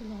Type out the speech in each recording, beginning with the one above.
ร้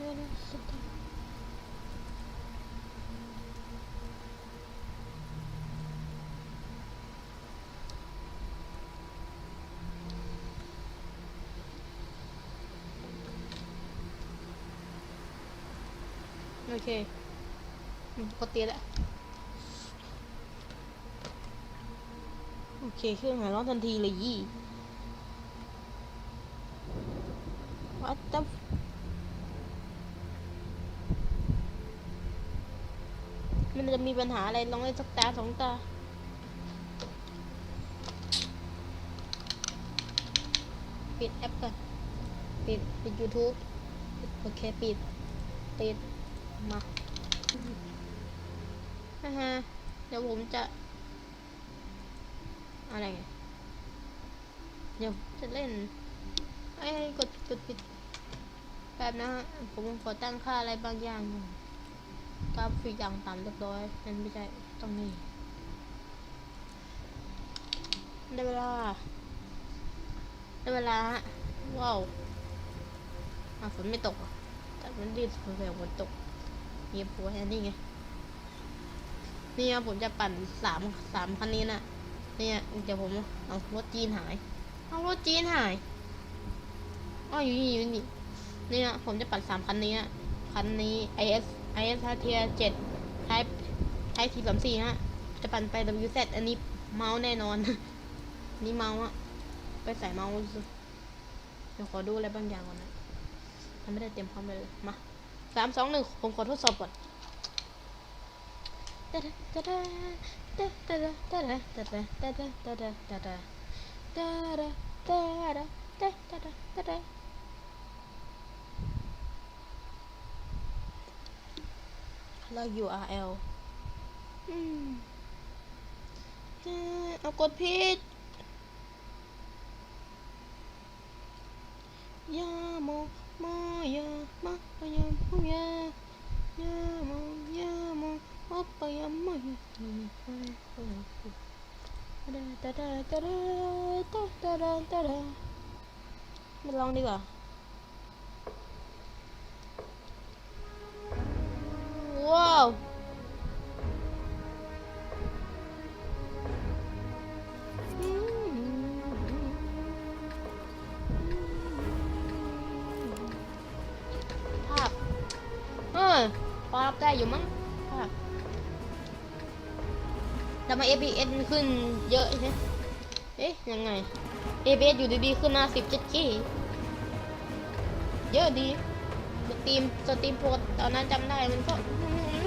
Böyle süper. โอเคอืมปกติแหล้วโอเคเครื่องหายร้อนทันทีเลยยี่ What the มันจะมีปัญหาอะไรลองเล่นสักตาสองตาปิดแอปก่อน ปิด ปิด YouTube โอเค ปิด ปิด มาฮ่าฮะเดี๋ยวผมจะ อะไรไงเดี๋ยวจะเล่นไอ้กดกดปิดแป๊บนะฮะผมขอตั้งค่าอะไรบางอย่างกราฟิกอย่างต่ำเรียบร้อยนั่นไม่ใช่ต้องนี่ได้เวลา ได้เวลาฮะว้าวอะฝนไม่ตกอะแต่มันดีฝนฝนตก เียบหัวแค่นี้ไง นี่ครับผมจะปั่นสามสามคันนี้นะเนี่ยเดี๋ยวผมเอารถจีนหายเอารถจีนหายอ๋ออยู่นี่อยู่นี่เนี่ยผมจะปัดสามคันนี้อะคันนี้ IS IS ฮาเทียเจ็ด Type Type ทีสามสี่ฮะ จะปั่นไป WZ อันนี้เมาส์แน่นอน นี่เมาส์อะไปใส่เมาส์เดี๋ยวขอดูอะไรบางอย่างก่อนนะทำไม่ได้เตรียมพร้อมเลยมา สามสองหนึ่งผมขอทดสอบก่อนแล้ว URL อืมเอ่อเอากดผิด มาลองดีกว่าว้าวภาพเออพอรับได้อยู่มั้ง ทำไม FPS มันขึ้นเยอะใช่ไหมเอ๊ะยังไง FPS อยู่ดีๆขึ้นมน้าสิบเเยอะดีสตรีมสตรีมโพรตอนนั้นจำได้มันก็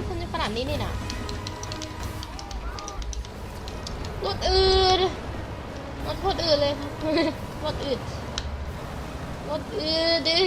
มันขนาดนี้นี่นะรถอื่นรถโอื่นเลยครับรถอื่นรถอื่นดิ